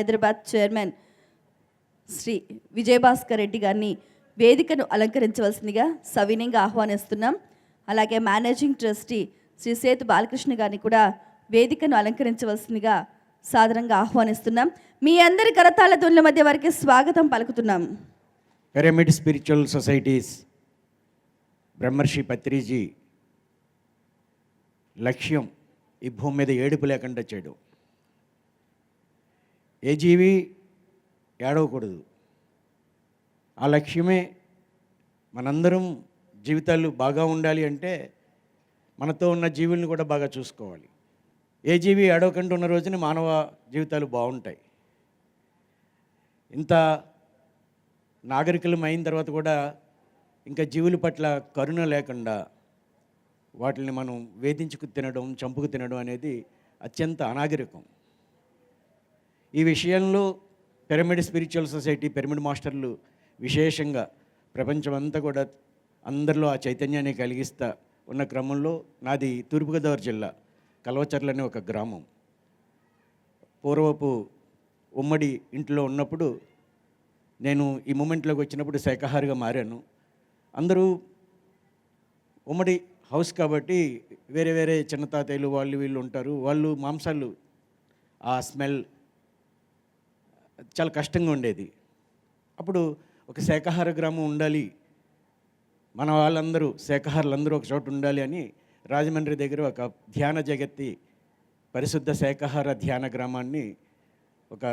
Hyderabad chairman Shri Vijayabhaskar Reddy గారిని వేదికను అలంకరించవలసిందిగా సవినయంగా ఆహ్వానిస్తున్నాం. అలాగే మేనేజింగ్ ట్రస్టీ శ్రీ సేతు బాలకృష్ణ గారిని కూడా వేదికను అలంకరించవలసిందిగా సాధారణంగా ఆహ్వానిస్తున్నాం. మీ అందరి కరతాళ ధ్వనుల మధ్య వారికి స్వాగతం పలుకుతున్నాం. పిరమిడ్ స్పిరిచువల్ సొసైటీస్ బ్రహ్మర్షి పత్రిజీ లక్ష్యం ఈ భూమి మీద ఏడుపు లేకుండా చేయడం ఏ జీవి ఏడవకూడదు. ఆ లక్ష్యమే మనందరం జీవితాలు బాగా ఉండాలి అంటే మనతో ఉన్న జీవుల్ని కూడా బాగా చూసుకోవాలి. ఏ జీవి ఏడవకుండా ఉన్న రోజున మానవ జీవితాలు బాగుంటాయి. ఇంత నాగరికులం అయిన తర్వాత కూడా ఇంకా జీవుల పట్ల కరుణ లేకుండా వాటిని మనం వేధించుకు తినడం చంపుకు తినడం అనేది అత్యంత అనాగరికం. ఈ విషయంలో పిరమిడ్ స్పిరిచువల్ సొసైటీ పిరమిడ్ మాస్టర్లు విశేషంగా ప్రపంచమంతా కూడా అందరిలో ఆ చైతన్యాన్ని కలిగిస్తా ఉన్న క్రమంలో నాది తూర్పుగోదావరి జిల్లా కల్వచర్ల అనే ఒక గ్రామం. పూర్వపు ఉమ్మడి ఇంట్లో ఉన్నప్పుడు నేను ఈ మూమెంట్లోకి వచ్చినప్పుడు శాఖాహారిగా మారాను. అందరూ ఉమ్మడి హౌస్ కాబట్టి వేరే వేరే చిన్న తాతయ్యలు వాళ్ళు వీళ్ళు ఉంటారు. వాళ్ళు మాంసాలు ఆ స్మెల్ చాలా కష్టంగా ఉండేది. అప్పుడు ఒక శాఖాహార గ్రామం ఉండాలి. మన వాళ్ళందరూ శాఖాహారులందరూ ఒక చోట ఉండాలి అని రాజమండ్రి దగ్గర ఒక ధ్యాన జగత్తి పరిశుద్ధ శాఖాహార ధ్యాన గ్రామాన్ని ఒక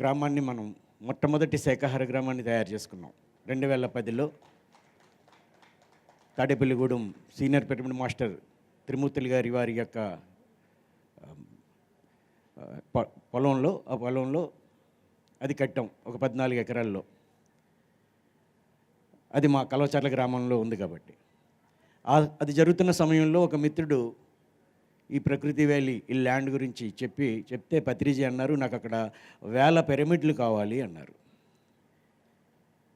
గ్రామాన్ని మనం మొట్టమొదటి శాఖాహార గ్రామాన్ని తయారు చేసుకున్నాం. రెండు వేల పదిలో Tadepalligudem senior pyramid master Trimurthulu గారి వారి యొక్క పొలంలో ఆ పొలంలో అది కట్టాం ఒక పద్నాలుగు ఎకరాల్లో. అది మా కలవచర్ల గ్రామంలో ఉంది కాబట్టి. అది జరుగుతున్న సమయంలో ఒక మిత్రుడు ఈ ప్రకృతి వ్యాలీ ఈ ల్యాండ్ గురించి చెప్పి చెప్తే పత్రిజీ అన్నారు నాకు అక్కడ వేల పిరమిడ్లు కావాలి అన్నారు.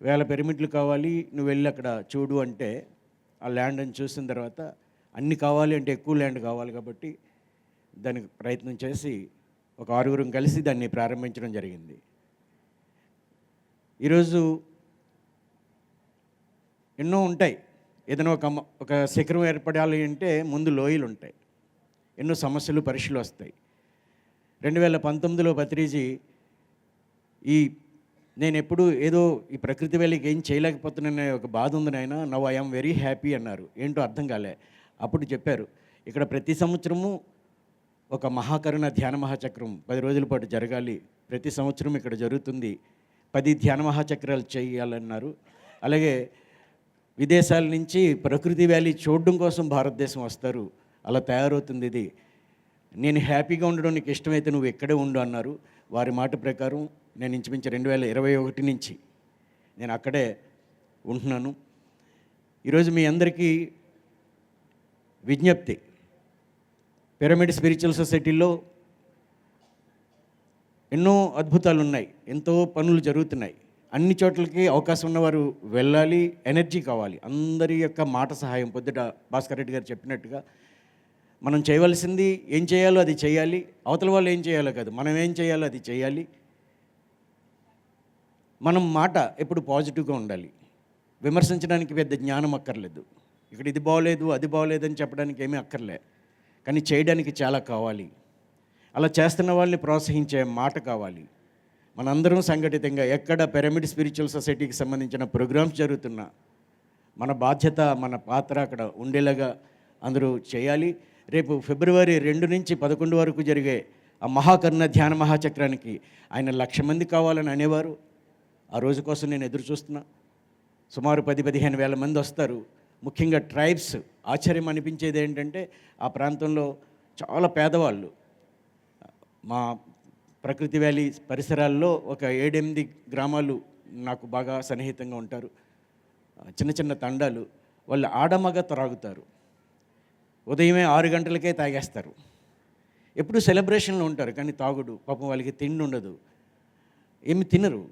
వేల పిరమిడ్లు కావాలి నువ్వు వెళ్ళి అక్కడ చూడు అంటే ఆ ల్యాండ్ అని చూసిన తర్వాత అన్ని కావాలి అంటే ఎక్కువ ల్యాండ్ కావాలి కాబట్టి దానికి ప్రయత్నం చేసి ఒక ఆరుగురం కలిసి దాన్ని ప్రారంభించడం జరిగింది. ఈరోజు ఎన్నో ఉంటాయి. ఏదైనా ఒక ఒక శిఖరం ఏర్పడాలి అంటే ముందు లోయలు ఉంటాయి. ఎన్నో సమస్యలు పరీక్షలు వస్తాయి. రెండు వేల పంతొమ్మిదిలో పత్రిజీ ఈ నేను ఎప్పుడు ఏదో ఈ ప్రకృతి వెళ్ళికి ఏం చేయలేకపోతున్నానే ఒక బాధ ఉంది నాయన. నవ్ ఐఎమ్ వెరీ హ్యాపీ అన్నారు. ఏంటో అర్థం కాలే. అప్పుడు చెప్పారు ఇక్కడ ప్రతి సంవత్సరము ఒక మహాకరుణ ధ్యాన మహాచక్రం పది రోజుల పాటు జరగాలి. ప్రతి సంవత్సరం ఇక్కడ జరుగుతుంది. పది ధ్యాన మహాచక్రాలు చేయాలన్నారు. అలాగే విదేశాల నుంచి ప్రకృతి వ్యాలీ చూడడం కోసం భారతదేశం వస్తారు. అలా తయారవుతుంది ఇది. నేను హ్యాపీగా ఉండడం నీకు ఇష్టమైతే నువ్వు ఎక్కడే ఉండు అన్నారు. వారి మాట ప్రకారం నేను ఇంచుమించు రెండు వేల ఇరవై ఒకటి నుంచి నేను అక్కడే ఉంటున్నాను. ఈరోజు మీ అందరికీ విజ్ఞప్తి. పిరమిడ్ స్పిరిచువల్ సొసైటీలో ఎన్నో అద్భుతాలు ఉన్నాయి ఎంతో పనులు జరుగుతున్నాయి. అన్ని చోట్లకి అవకాశం ఉన్నవారు వెళ్ళాలి ఎనర్జీ కావాలి. అందరి యొక్క మాట సహాయం పొద్దుట భాస్కర్ రెడ్డి గారు చెప్పినట్టుగా మనం చేయవలసింది ఏం చేయాలో అది చేయాలి. అవతల వాళ్ళు ఏం చేయాలో కాదు మనం ఏం చేయాలో అది చేయాలి. మనం మాట ఎప్పుడు పాజిటివ్గా ఉండాలి. విమర్శించడానికి పెద్ద జ్ఞానం అక్కర్లేదు. ఇక్కడ ఇది బాగోలేదు అది బాగోలేదు అని చెప్పడానికి ఏమీ అక్కర్లే. కానీ చేయడానికి చాలా కావాలి. అలా చేస్తున్న వాళ్ళని ప్రోత్సహించే మాట కావాలి. మనందరం సంఘటితంగా ఎక్కడ పిరమిడ్ స్పిరిచువల్ సొసైటీకి సంబంధించిన ప్రోగ్రామ్స్ జరుగుతున్నా మన బాధ్యత మన పాత్ర అక్కడ ఉండేలాగా అందరూ చేయాలి. రేపు ఫిబ్రవరి రెండు నుంచి పదకొండు వరకు జరిగే ఆ మహాకరుణ ధ్యాన మహాచక్రానికి ఆయన లక్ష మంది కావాలని అనేవారు. ఆ రోజు కోసం నేను ఎదురు చూస్తున్నా. సుమారు పది పదిహేను వేల మంది వస్తారు. ముఖ్యంగా ట్రైబ్స్ ఆశ్చర్యం అనిపించేది ఏంటంటే ఆ ప్రాంతంలో చాలా పేదవాళ్ళు. మా ప్రకృతి వ్యాలీ పరిసరాల్లో ఒక ఏడెనిమిది గ్రామాలు నాకు బాగా సన్నిహితంగా ఉంటారు. చిన్న చిన్న తండాలు. వాళ్ళు ఆడమగ త్రాగుతారు. ఉదయమే ఆరు గంటలకే తాగేస్తారు. ఎప్పుడు సెలబ్రేషన్లో ఉంటారు కానీ తాగుడు. పాపం వాళ్ళకి తిండి ఉండదు. ఏమి తినరు.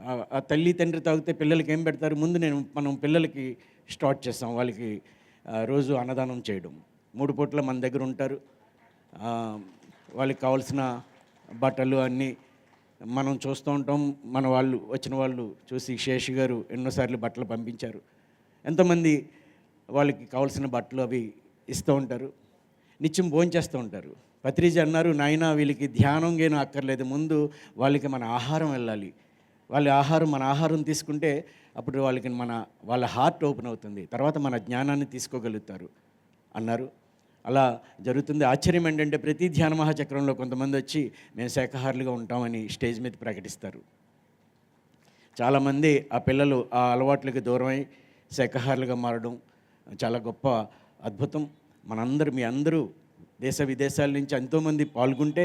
ఆ- తల్లి తండ్రి తాగితే పిల్లలకి ఏం పెడతారు? ముందు నేను మనం పిల్లలకి స్టార్ట్ చేస్తాం. వాళ్ళకి రోజు అన్నదానం చేయడం. మూడు పూట్ల మన దగ్గర ఉంటారు. వాళ్ళకి కావాల్సిన బట్టలు అన్నీ మనం చూస్తూ ఉంటాం. మన వాళ్ళు వచ్చిన వాళ్ళు చూసి శేషి గారు ఎన్నోసార్లు బట్టలు పంపించారు. ఎంతోమంది వాళ్ళకి కావాల్సిన బట్టలు అవి ఇస్తూ ఉంటారు. నిత్యం భోంచేస్తూ ఉంటారు. పత్రిజ అన్నారు నాయన వీళ్ళకి ధ్యానం గేను అక్కర్లేదు. ముందు వాళ్ళకి మన ఆహారం వెళ్ళాలి. వాళ్ళ ఆహారం మన ఆహారం తీసుకుంటే అప్పుడు వాళ్ళకి మన వాళ్ళ హార్ట్ ఓపెన్ అవుతుంది. తర్వాత మన జ్ఞానాన్ని తీసుకోగలుగుతారు. అన్నారు. అలా జరుగుతుంది. ఆశ్చర్యం ఏంటంటే ప్రతి ధ్యాన మహాచక్రంలో కొంతమంది వచ్చి మేము శాఖాహారులుగా ఉంటామని స్టేజ్ మీద ప్రకటిస్తారు. చాలామంది ఆ పిల్లలు ఆ అలవాట్లకి దూరమై శాఖాహారులుగా మారడం చాలా గొప్ప అద్భుతం. మనందరూ మీ అందరూ దేశ విదేశాల నుంచి ఎంతోమంది పాల్గొంటే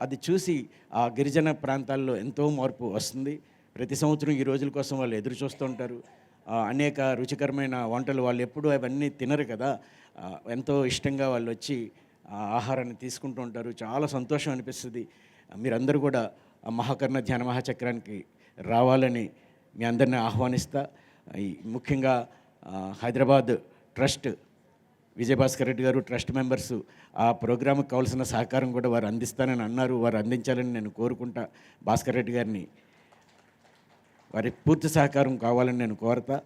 అది చూసి ఆ గిరిజన ప్రాంతాల్లో ఎంతో మార్పు వస్తుంది. ప్రతి సంవత్సరం ఈ రోజుల కోసం వాళ్ళు ఎదురు చూస్తూ ఉంటారు. అనేక రుచికరమైన వంటలు వాళ్ళు ఎప్పుడూ అవన్నీ తినరు కదా. ఎంతో ఇష్టంగా వాళ్ళు వచ్చి ఆ ఆహారాన్ని తీసుకుంటూ ఉంటారు. చాలా సంతోషం అనిపిస్తుంది. మీరందరూ కూడా ఆ మహాకర్ణ ధ్యాన మహాచక్రానికి రావాలని మీ అందరిని ఆహ్వానిస్తా. ముఖ్యంగా హైదరాబాద్ ట్రస్ట్ విజయభాస్కర్ రెడ్డి గారు ట్రస్ట్ మెంబర్స్ ఆ ప్రోగ్రామ్కి కావాల్సిన సహకారం కూడా వారు అందిస్తానని అన్నారు. వారు అందించాలని నేను కోరుకుంటా. భాస్కర్ రెడ్డి గారిని వారికి పూర్తి సహకారం కావాలని నేను కోరతా.